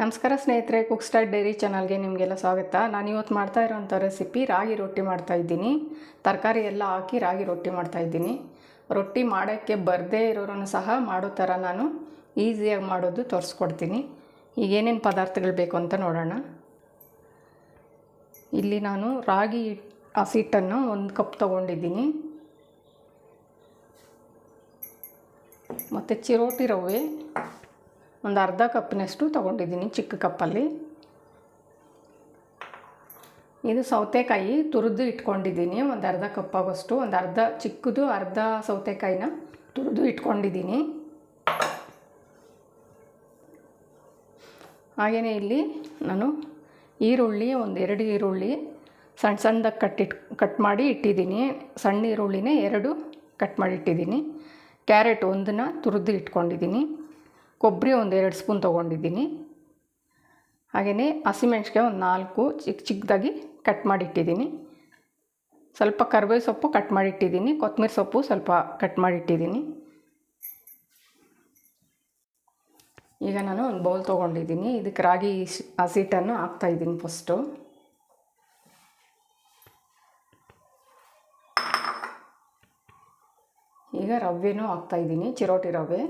ನಮಸ್ಕಾರ ಸ್ನೇಹಿತರೆ cook star dairy ಚಾನಲ್ಗೆ ನಿಮಗೆಲ್ಲ ಸ್ವಾಗತ. ನಾನು ಇವತ್ತು ಮಾಡ್ತಾ ಇರೋವಂಥ ರೆಸಿಪಿ ರಾಗಿ ರೊಟ್ಟಿ ಮಾಡ್ತಾ ಇದ್ದೀನಿ. ತರಕಾರಿ ಎಲ್ಲ ಹಾಕಿ ರಾಗಿ ರೊಟ್ಟಿ ಮಾಡ್ತಾ ಇದ್ದೀನಿ. ರೊಟ್ಟಿ ಮಾಡೋಕ್ಕೆ ಬರದೇ ಇರೋರನ್ನು ಸಹ ಮಾಡೋ ಥರ ನಾನು ಈಸಿಯಾಗಿ ಮಾಡೋದು ತೋರಿಸ್ಕೊಡ್ತೀನಿ. ಈಗ ಏನೇನು ಪದಾರ್ಥಗಳು ಬೇಕು ಅಂತ ನೋಡೋಣ. ಇಲ್ಲಿ ನಾನು ರಾಗಿ ಹಸಿಟ್ಟನ್ನು ಒಂದು ಕಪ್ ತೊಗೊಂಡಿದ್ದೀನಿ. ಮತ್ತು ಚಿರೋಟಿ ರವೆ ಒಂದು ಅರ್ಧ ಕಪ್ಪಿನಷ್ಟು ತೊಗೊಂಡಿದ್ದೀನಿ ಚಿಕ್ಕ ಕಪ್ಪಲ್ಲಿ. ಇದು ಸೌತೆಕಾಯಿ ತುರಿದು ಇಟ್ಕೊಂಡಿದ್ದೀನಿ, ಒಂದು ಅರ್ಧ ಕಪ್ ಆಗೋಷ್ಟು ಒಂದು ಅರ್ಧ ಚಿಕ್ಕದು, ಅರ್ಧ ಸೌತೆಕಾಯಿನ ತುರಿದು ಇಟ್ಕೊಂಡಿದ್ದೀನಿ. ಹಾಗೆಯೇ ಇಲ್ಲಿ ನಾನು ಈರುಳ್ಳಿ, ಒಂದು ಎರಡು ಈರುಳ್ಳಿ ಸಣ್ಣ ಸಣ್ಣದಾಗಿ ಕಟ್ಟಿಟ್ ಕಟ್ ಮಾಡಿ ಇಟ್ಟಿದ್ದೀನಿ. ಸಣ್ಣ ಈರುಳ್ಳಿನೇ ಎರಡು ಕಟ್ ಮಾಡಿ ಇಟ್ಟಿದ್ದೀನಿ. ಕ್ಯಾರೆಟ್ ಒಂದನ್ನು ತುರಿದು ಇಟ್ಕೊಂಡಿದ್ದೀನಿ. ಕೊಬ್ಬರಿ ಒಂದು ಎರಡು ಸ್ಪೂನ್ ತೊಗೊಂಡಿದ್ದೀನಿ. ಹಾಗೆಯೇ ಹಸಿಮೆಣ್ಸಿಕಾಯಿ ಒಂದು ನಾಲ್ಕು ಚಿಕ್ಕ ಚಿಕ್ಕದಾಗಿ ಕಟ್ ಮಾಡಿಟ್ಟಿದ್ದೀನಿ. ಸ್ವಲ್ಪ ಕರ್ಬೇವು ಸೊಪ್ಪು ಕಟ್ ಮಾಡಿಟ್ಟಿದ್ದೀನಿ. ಕೊತ್ತಂಬರಿ ಸೊಪ್ಪು ಸ್ವಲ್ಪ ಕಟ್ ಮಾಡಿಟ್ಟಿದ್ದೀನಿ. ಈಗ ನಾನು ಒಂದು ಬೌಲ್ ತೊಗೊಂಡಿದ್ದೀನಿ. ಇದಕ್ಕೆ ರಾಗಿ ಹಸಿಟ್ಟನ್ನು ಹಾಕ್ತಾಯಿದ್ದೀನಿ ಫಸ್ಟು. ಈಗ ರವೆನೂ ಹಾಕ್ತಾಯಿದ್ದೀನಿ ಚಿರೋಟಿ ರವೆ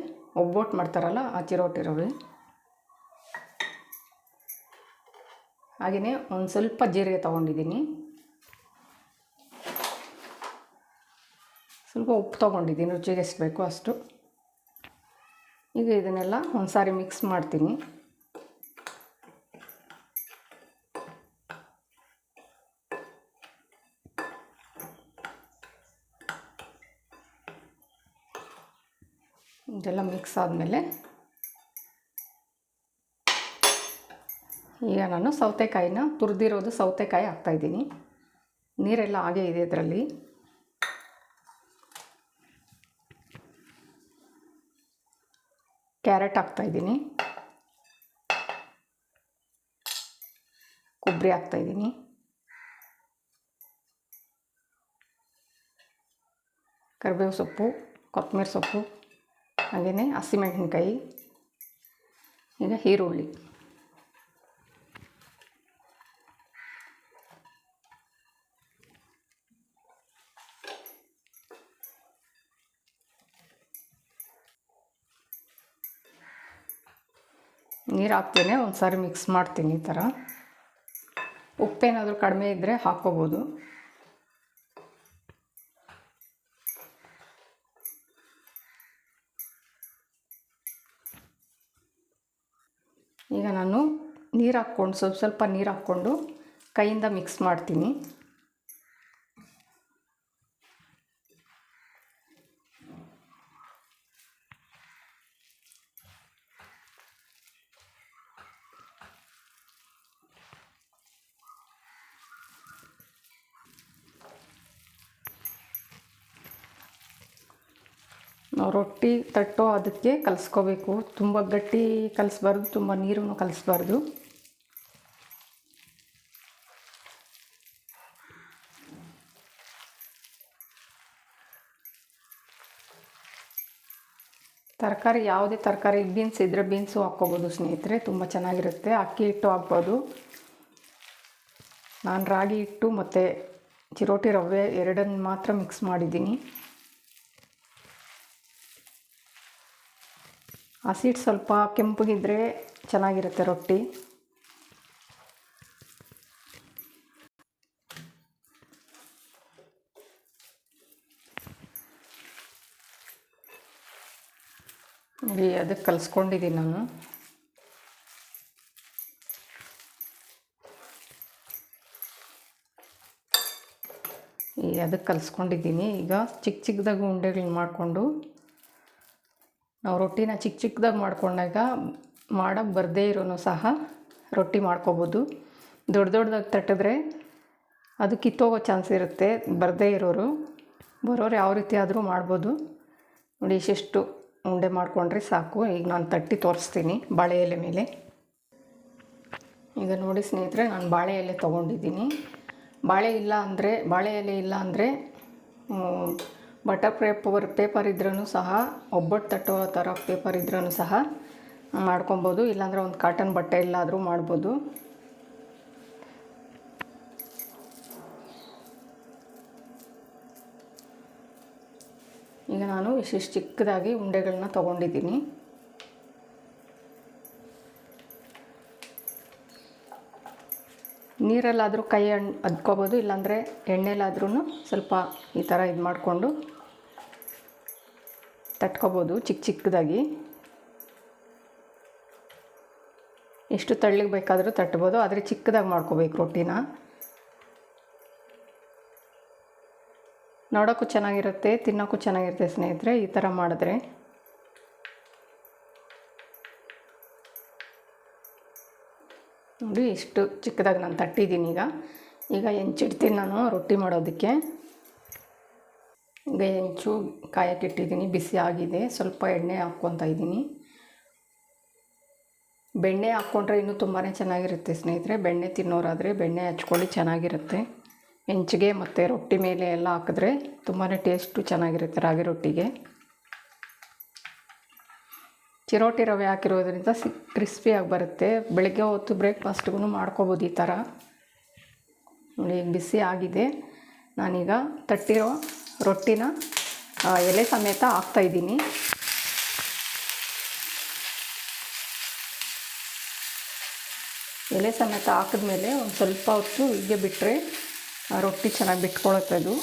ಒಬ್ಬಟ್ಟು ಮಾಡ್ತಾರಲ್ಲ ಆ ಚಿರೋಟಿ ರವೆ ಹಾಗೆಯೇ ಒಂದು ಸ್ವಲ್ಪ ಜೀರಿಗೆ ತೊಗೊಂಡಿದ್ದೀನಿ. ಸ್ವಲ್ಪ ಉಪ್ಪು ತೊಗೊಂಡಿದ್ದೀನಿ, ರುಚಿಗೆ ಎಷ್ಟು ಬೇಕೋ ಅಷ್ಟು. ಈಗ ಇದನ್ನೆಲ್ಲ ಒಂದು ಸಾರಿ ಮಿಕ್ಸ್ ಮಾಡ್ತೀನಿ. ಇದೆಲ್ಲ ಮಿಕ್ಸ್ ಆದಮೇಲೆ ಈಗ ನಾನು ಸೌತೆಕಾಯಿನ ತುರಿದಿರೋದು ಸೌತೆಕಾಯಿ ಹಾಕ್ತಾಯಿದ್ದೀನಿ ನೀರೆಲ್ಲ ಹಾಗೆ ಇದೆ ಇದರಲ್ಲಿ. ಕ್ಯಾರೆಟ್ ಹಾಕ್ತಾಯಿದ್ದೀನಿ ಕೊಬ್ಬರಿ ಹಾಕ್ತಾಯಿದ್ದೀನಿ ಕರಿಬೇವು ಸೊಪ್ಪು, ಕೊತ್ತಂಬರಿ ಸೊಪ್ಪು. ಹಾಗೆಯೇ ಹಸಿಮೆಣಸಿನ್ಕಾಯಿ, ಈಗ ಈರುಳ್ಳಿ. ನೀರು ಹಾಕ್ತೇನೆ ಒಂದು ಸಾರಿ ಮಿಕ್ಸ್ ಮಾಡ್ತೀನಿ ಈ ಥರ ಉಪ್ಪೇನಾದರೂ ಕಡಿಮೆ ಇದ್ದರೆ ಹಾಕ್ಕೋಬೋದು. ಈಗ ನಾನು ನೀರು ಹಾಕ್ಕೊಂಡು ಸ್ವಲ್ಪ ಸ್ವಲ್ಪ ನೀರು ಹಾಕ್ಕೊಂಡು ಕೈಯಿಂದ ಮಿಕ್ಸ್ ಮಾಡ್ತೀನಿ. ನಾವು ರೊಟ್ಟಿ ತಟ್ಟೋ ಅದಕ್ಕೆ ಕಲಿಸ್ಕೋಬೇಕು. ತುಂಬ ಗಟ್ಟಿ ಕಲಿಸ್ಬಾರ್ದು, ತುಂಬ ನೀರನ್ನು ಕಲಿಸ್ಬಾರ್ದು. ತರಕಾರಿ, ಯಾವುದೇ ತರಕಾರಿ ಬೀನ್ಸ್ ಇದ್ದರೆ ಬೀನ್ಸು ಹಾಕ್ಕೋಬೋದು ಸ್ನೇಹಿತರೆ. ತುಂಬ ಚೆನ್ನಾಗಿರುತ್ತೆ. ಅಕ್ಕಿ ಹಿಟ್ಟು ಹಾಕ್ಬೋದು. ನಾನು ರಾಗಿ ಹಿಟ್ಟು ಮತ್ತು ಚಿರೋಟಿ ರವೆ ಎರಡನ್ನು ಮಾತ್ರ ಮಿಕ್ಸ್ ಮಾಡಿದ್ದೀನಿ. ಹಸಿಟ್ಟು ಸ್ವಲ್ಪ ಕೆಂಪಗಿದ್ರೆ ಚೆನ್ನಾಗಿರುತ್ತೆ ರೊಟ್ಟಿ. ನೋಡಿ, ಅದಕ್ಕೆ ಕಲಿಸ್ಕೊಂಡಿದ್ದೀನಿ ನಾನು. ಈ ಅದಕ್ಕೆ ಕಲಿಸ್ಕೊಂಡಿದ್ದೀನಿ ಈಗ ಚಿಕ್ಕ ಚಿಕ್ಕದಾಗಿ ಉಂಡೆಗಳನ್ನ ಮಾಡಿಕೊಂಡು ನಾವು ರೊಟ್ಟಿನ ಚಿಕ್ಕ ಚಿಕ್ಕದಾಗಿ ಮಾಡ್ಕೊಂಡಾಗ ಮಾಡೋಕ್ಕೆ ಬರದೇ ಇರೋನು ಸಹ ರೊಟ್ಟಿ ಮಾಡ್ಕೋಬೋದು. ದೊಡ್ಡ ದೊಡ್ಡದಾಗಿ ತಟ್ಟಿದ್ರೆ ಅದು ಕಿತ್ತೋಗೋ ಚಾನ್ಸ್ ಇರುತ್ತೆ, ಬರದೇ ಇರೋರು. ಬರೋರು ಯಾವ ರೀತಿ ಆದರೂ ಮಾಡ್ಬೋದು. ನೋಡಿ, ಇಷ್ಟೆಷ್ಟು ಉಂಡೆ ಮಾಡಿಕೊಂಡ್ರೆ ಸಾಕು. ಈಗ ನಾನು ತಟ್ಟಿ ತೋರಿಸ್ತೀನಿ ಬಾಳೆ ಎಲೆ ಮೇಲೆ. ಈಗ ನೋಡಿ ಸ್ನೇಹಿತರೆ, ನಾನು ಬಾಳೆ ಎಲೆ ತೊಗೊಂಡಿದ್ದೀನಿ. ಬಾಳೆ ಇಲ್ಲ ಅಂದರೆ ಬಾಳೆ ಎಲೆ ಇಲ್ಲ ಅಂದರೆ ಬಟರ್ ಪೇಪರ್ ಪೇಪರ್ ಇದ್ರೂ ಸಹ ಒಬ್ಬಟ್ಟು ತಟ್ಟೋ ಥರ ಪೇಪರ್ ಇದ್ರೂ ಸಹ ಮಾಡ್ಕೊಬೋದು. ಇಲ್ಲಾಂದರೆ ಒಂದು ಕಾಟನ್ ಬಟ್ಟೆ ಇಲ್ಲಾದರೂ ಮಾಡ್ಬೋದು. ಈಗ ನಾನು ಇಷ್ಟಿಷ್ಟು ಚಿಕ್ಕದಾಗಿ ಉಂಡೆಗಳನ್ನ ತೊಗೊಂಡಿದ್ದೀನಿ. ನೀರಲ್ಲಾದರೂ ಕೈ ಅಣ್, ಅದ್ಕೋಬೋದು. ಇಲ್ಲಾಂದರೆ ಎಣ್ಣೆಲಾದ್ರೂ ಸ್ವಲ್ಪ ಈ ಥರ ಇದು ಮಾಡಿಕೊಂಡು ತಟ್ಕೊಬೋದು ಚಿಕ್ಕ ಚಿಕ್ಕದಾಗಿ. ಎಷ್ಟು ತಳ್ಳಿಗೆ ಬೇಕಾದರೂ ತಟ್ಬೋದು, ಆದರೆ ಚಿಕ್ಕದಾಗಿ ಮಾಡ್ಕೋಬೇಕು ರೊಟ್ಟಿನ. ನೋಡೋಕ್ಕೂ ಚೆನ್ನಾಗಿರುತ್ತೆ, ತಿನ್ನೋಕ್ಕೂ ಚೆನ್ನಾಗಿರುತ್ತೆ ಸ್ನೇಹಿತರೆ, ಈ ಥರ ಮಾಡಿದ್ರೆ. ನೋಡಿ ಇಷ್ಟು ಚಿಕ್ಕದಾಗಿ ನಾನು ತಟ್ಟಿದ್ದೀನಿ ಈಗ. ಈಗ ಹೆಂಚಿಡ್ತೀನಿ ನಾನು ರೊಟ್ಟಿ ಮಾಡೋದಕ್ಕೆ. ಈಗ ಹೆಂಚು ಕಾಯಕ್ಕೆ ಇಟ್ಟಿದ್ದೀನಿ ಬಿಸಿ ಆಗಿದೆ. ಸ್ವಲ್ಪ ಎಣ್ಣೆ ಹಾಕ್ಕೊತಾ ಇದ್ದೀನಿ. ಬೆಣ್ಣೆ ಹಾಕ್ಕೊಂಡ್ರೆ ಇನ್ನೂ ತುಂಬಾ ಚೆನ್ನಾಗಿರುತ್ತೆ ಸ್ನೇಹಿತರೆ. ಬೆಣ್ಣೆ ತಿನ್ನೋರಾದರೆ ಬೆಣ್ಣೆ ಹಚ್ಕೊಳ್ಳಿ, ಚೆನ್ನಾಗಿರುತ್ತೆ. ಹೆಂಚಿಗೆ ಮತ್ತು ರೊಟ್ಟಿ ಮೇಲೆ ಎಲ್ಲ ಹಾಕಿದ್ರೆ ತುಂಬಾ ಟೇಸ್ಟು ಚೆನ್ನಾಗಿರುತ್ತೆ ರಾಗಿ ರೊಟ್ಟಿಗೆ. ಚಿರೋಟಿ ರವೆ ಹಾಕಿರೋದ್ರಿಂದ ಸಿ ಕ್ರಿಸ್ಪಿಯಾಗಿ ಬರುತ್ತೆ. ಬೆಳಗ್ಗೆ ಹೊತ್ತು ಬ್ರೇಕ್ಫಾಸ್ಟ್ಗೂ ಮಾಡ್ಕೋಬೋದು ಈ ಥರ. ನೋಡಿ, ಬಿಸಿ ಆಗಿದೆ. ನಾನೀಗ ತಟ್ಟಿರೋ ರೊಟ್ಟಿನ ಎಲೆ ಸಮೇತ ಹಾಕ್ತಾಯಿದ್ದೀನಿ ಎಲೆ ಸಮೇತ ಹಾಕಿದ್ಮೇಲೆ ಒಂದು ಸ್ವಲ್ಪ ಹೊತ್ತು ಹೀಗೆ ಬಿಟ್ಟರೆ ರೊಟ್ಟಿ ಚೆನ್ನಾಗಿ ಬಿಟ್ಕೊಳತ್ತೆ ಅದು.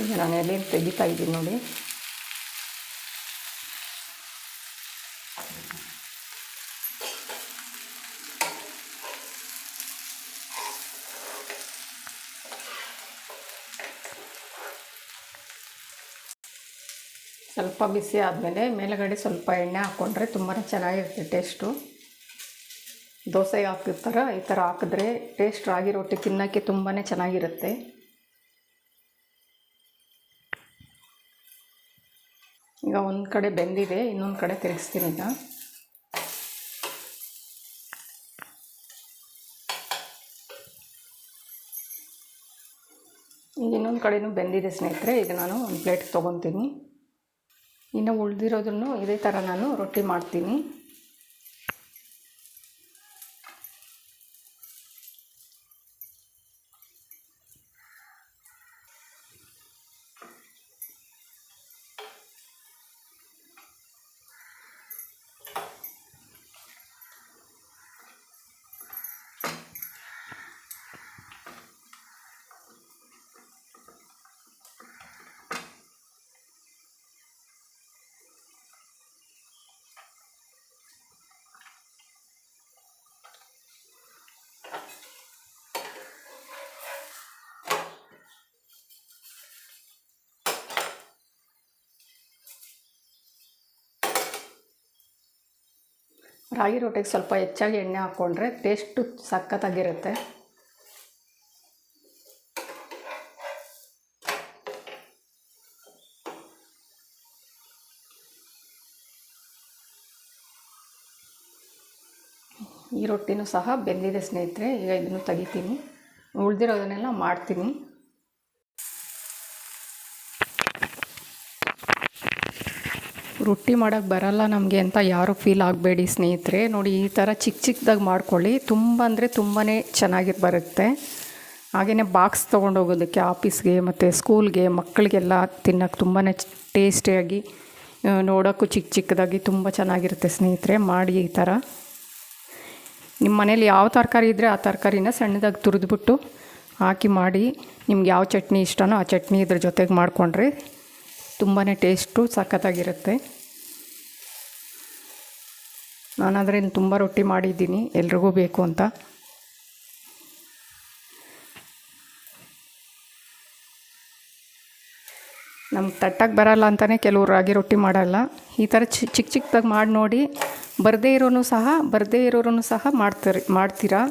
ಈಗ ನಾನು ಎಲೆಯನ್ನು ತೆಗಿತಾ ಇದ್ದೀನಿ ನೋಡಿ. ಸ್ವಲ್ಪ ಬಿಸಿ ಆದಮೇಲೆ ಮೇಲುಗಡೆ ಸ್ವಲ್ಪ ಎಣ್ಣೆ ಹಾಕ್ಕೊಂಡ್ರೆ ತುಂಬಾ ಚೆನ್ನಾಗಿರುತ್ತೆ ಟೇಸ್ಟು. ದೋಸೆ ಹಾಕಿರ್ತಾರ, ಈ ಥರ ಹಾಕಿದ್ರೆ ಟೇಸ್ಟ್ ರಾಗಿ ರೊಟ್ಟಿ ತಿನ್ನೋಕ್ಕೆ ತುಂಬಾ ಚೆನ್ನಾಗಿರುತ್ತೆ. ಈಗ ಒಂದು ಕಡೆ ಬೆಂದಿದೆ, ಇನ್ನೊಂದು ಕಡೆ ತಿರುಗಿಸ್ತೀನಿ ಈಗ. ಈಗ ಇನ್ನೊಂದು ಕಡೆಯೂ ಬೆಂದಿದೆ ಸ್ನೇಹಿತರೆ, ಈಗ ನಾನು ಒಂದು ಪ್ಲೇಟ್ ತೊಗೊತೀನಿ. ಇನ್ನು ಉಳಿದಿರೋದನ್ನು ಇದೇ ಥರ ನಾನು ರೊಟ್ಟಿ ಮಾಡ್ತೀನಿ. ರಾಗಿ ರೊಟ್ಟಿಗೆ ಸ್ವಲ್ಪ ಹೆಚ್ಚಾಗಿ ಎಣ್ಣೆ ಹಾಕ್ಕೊಂಡ್ರೆ ಟೇಸ್ಟು ಸಖತ್ತಾಗಿರುತ್ತೆ. ಈ ರೊಟ್ಟಿನೂ ಸಹ ಬೆಂದಿದೆ ಸ್ನೇಹಿತರೆ, ಈಗ ಇದನ್ನು ತೆಗಿತೀನಿ. ಉಳಿದಿರೋದನ್ನೆಲ್ಲ ಮಾಡ್ತೀನಿ. ರೊಟ್ಟಿ ಮಾಡೋಕ್ಕೆ ಬರಲ್ಲ ನಮಗೆ ಅಂತ ಯಾರೂ ಫೀಲ್ ಆಗಬೇಡಿ ಸ್ನೇಹಿತರೆ. ನೋಡಿ, ಈ ಥರ ಚಿಕ್ಕ ಚಿಕ್ಕದಾಗಿ ಮಾಡ್ಕೊಳ್ಳಿ. ತುಂಬ ಅಂದರೆ ತುಂಬಾ ಚೆನ್ನಾಗಿ ಬರುತ್ತೆ. ಹಾಗೆಯೇ ಬಾಕ್ಸ್ ತೊಗೊಂಡೋಗೋದಕ್ಕೆ ಆಫೀಸ್ಗೆ ಮತ್ತು ಸ್ಕೂಲ್ಗೆ ಮಕ್ಕಳಿಗೆಲ್ಲ ತಿನ್ನೋಕ್ಕೆ ತುಂಬಾ ಟೇಸ್ಟಿಯಾಗಿ ನೋಡೋಕ್ಕೂ ಚಿಕ್ಕ ಚಿಕ್ಕದಾಗಿ ತುಂಬ ಚೆನ್ನಾಗಿರುತ್ತೆ ಸ್ನೇಹಿತರೆ. ಮಾಡಿ ಈ ಥರ ನಿಮ್ಮ ಮನೇಲಿ ಯಾವ ತರಕಾರಿ ಇದ್ದರೆ ಆ ತರಕಾರಿನ ಸಣ್ಣದಾಗಿ ತುರಿದ್ಬಿಟ್ಟು ಹಾಕಿ ಮಾಡಿ. ನಿಮ್ಗೆ ಯಾವ ಚಟ್ನಿ ಇಷ್ಟನೋ ಆ ಚಟ್ನಿ ಇದ್ರ ಜೊತೆಗೆ ಮಾಡಿಕೊಂಡ್ರೆ ತುಂಬಾ ಟೇಸ್ಟು ಸಖತ್ತಾಗಿರುತ್ತೆ. ನಾನು ಅದರಿಂದ ತುಂಬ ರೊಟ್ಟಿ ಮಾಡಿದ್ದೀನಿ, ಎಲ್ರಿಗೂ ಬೇಕು ಅಂತ. ನಮ್ಗೆ ತಟ್ಟಕ್ಕೆ ಬರಲ್ಲ ಅಂತಲೇ ಕೆಲವರು ರಾಗಿ ರೊಟ್ಟಿ ಮಾಡಲ್ಲ. ಈ ಥರ ಚಿಕ್ಕ ಚಿಕ್ಕದಾಗಿ ಮಾಡಿ ನೋಡಿ, ಬರದೇ ಇರೋನು ಸಹ, ಬರದೇ ಇರೋರು ಸಹ ಮಾಡ್ತಾರೆ, ಮಾಡ್ತೀರಾ?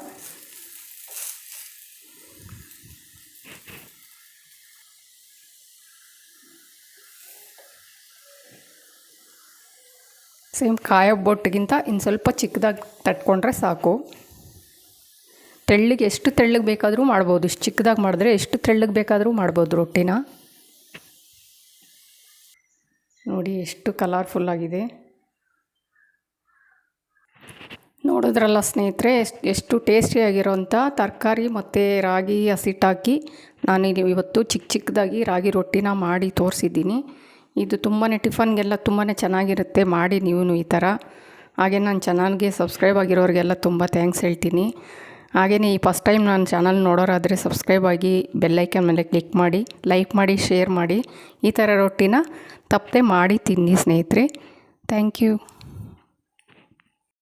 ಸೇಮ್ ಕಾಯ ಬೊಟ್ಟಿಗಿಂತ ಇನ್ನು ಸ್ವಲ್ಪ ಚಿಕ್ಕದಾಗಿ ತಟ್ಕೊಂಡ್ರೆ ಸಾಕು. ತೆಳ್ಳಗೆ ಎಷ್ಟು ತೆಳ್ಳಗೆ ಬೇಕಾದರೂ ಮಾಡ್ಬೋದು. ಇಷ್ಟು ಚಿಕ್ಕದಾಗಿ ಮಾಡಿದ್ರೆ ಎಷ್ಟು ತೆಳ್ಳಗೆ ಬೇಕಾದರೂ ಮಾಡ್ಬೋದು ರೊಟ್ಟಿನ. ನೋಡಿ ಎಷ್ಟು ಕಲರ್ಫುಲ್ಲಾಗಿದೆ ನೋಡಿದ್ರಲ್ಲ ಸ್ನೇಹಿತರೆ, ಎಷ್ಟು ಎಷ್ಟು ಟೇಸ್ಟಿಯಾಗಿರೋಂಥ ತರಕಾರಿ ಮತ್ತು ರಾಗಿ ಹಸಿಟ್ಟಾಕಿ ನಾನು ಇವತ್ತು ಚಿಕ್ಕ ಚಿಕ್ಕದಾಗಿ ರಾಗಿ ರೊಟ್ಟಿನ ಮಾಡಿ ತೋರಿಸಿದ್ದೀನಿ. ಇದು ತುಂಬಾ ಟಿಫನ್ಗೆಲ್ಲ ತುಂಬಾ ಚೆನ್ನಾಗಿರುತ್ತೆ, ಮಾಡಿ ನೀವು ಈ ಥರ. ಹಾಗೆ ನಾನು ಚಾನಲ್ಗೆ ಸಬ್ಸ್ಕ್ರೈಬ್ ಆಗಿರೋರಿಗೆಲ್ಲ ತುಂಬ ಥ್ಯಾಂಕ್ಸ್ ಹೇಳ್ತೀನಿ. ಹಾಗೆಯೇ ಈ ಫಸ್ಟ್ ಟೈಮ್ ನಾನು ಚಾನಲ್ ನೋಡೋರಾದರೆ ಸಬ್ಸ್ಕ್ರೈಬ್ ಆಗಿ ಬೆಲ್ಲೈಕನ್ ಮೇಲೆ ಕ್ಲಿಕ್ ಮಾಡಿ, ಲೈಕ್ ಮಾಡಿ, ಶೇರ್ ಮಾಡಿ. ಈ ಥರ ರೊಟ್ಟಿನ ತಪ್ಪದೆ ಮಾಡಿ ತಿನ್ನಿ ಸ್ನೇಹಿತರೆ. Thank you.